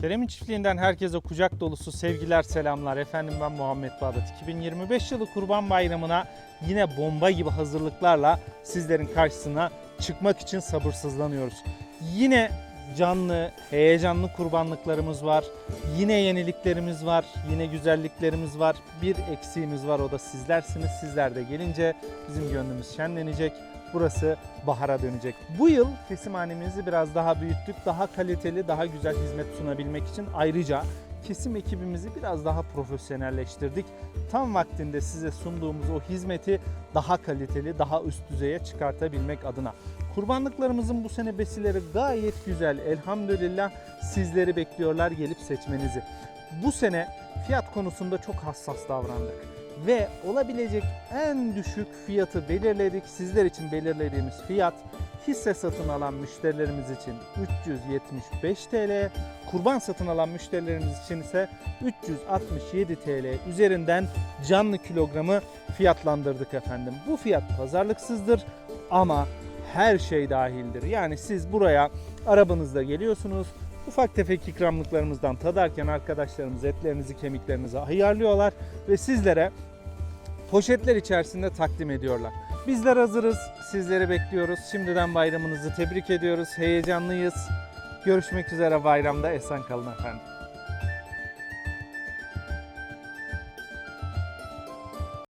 Kerem'in çiftliğinden herkese kucak dolusu sevgiler, selamlar. Efendim ben Muhammed Bağdat. 2025 yılı Kurban Bayramı'na yine bomba gibi hazırlıklarla sizlerin karşısına çıkmak için sabırsızlanıyoruz. Yine canlı, heyecanlı kurbanlıklarımız var. Yine yeniliklerimiz var. Yine güzelliklerimiz var. Bir eksiğimiz var o da sizlersiniz. Sizler de gelince bizim gönlümüz şenlenecek. Burası bahara dönecek. Bu yıl kesimhanemizi biraz daha büyüttük. Daha kaliteli, daha güzel hizmet sunabilmek için ayrıca kesim ekibimizi biraz daha profesyonelleştirdik. Tam vaktinde size sunduğumuz o hizmeti daha kaliteli, daha üst düzeye çıkartabilmek adına. Kurbanlıklarımızın bu sene besileri gayet güzel. Elhamdülillah sizleri bekliyorlar gelip seçmenizi. Bu sene fiyat konusunda çok hassas davrandık ve olabilecek en düşük fiyatı belirledik. Sizler için belirlediğimiz fiyat hisse satın alan müşterilerimiz için 375 TL, kurban satın alan müşterilerimiz için ise 367 TL üzerinden canlı kilogramı fiyatlandırdık efendim. Bu fiyat pazarlıksızdır ama her şey dahildir. Yani siz buraya arabanızda geliyorsunuz. Ufak tefek ikramlıklarımızdan tadarken arkadaşlarımız etlerinizi kemiklerinizi ayarlıyorlar ve sizlere poşetler içerisinde takdim ediyorlar. Bizler hazırız. Sizleri bekliyoruz. Şimdiden bayramınızı tebrik ediyoruz. Heyecanlıyız. Görüşmek üzere bayramda. Esen kalın efendim.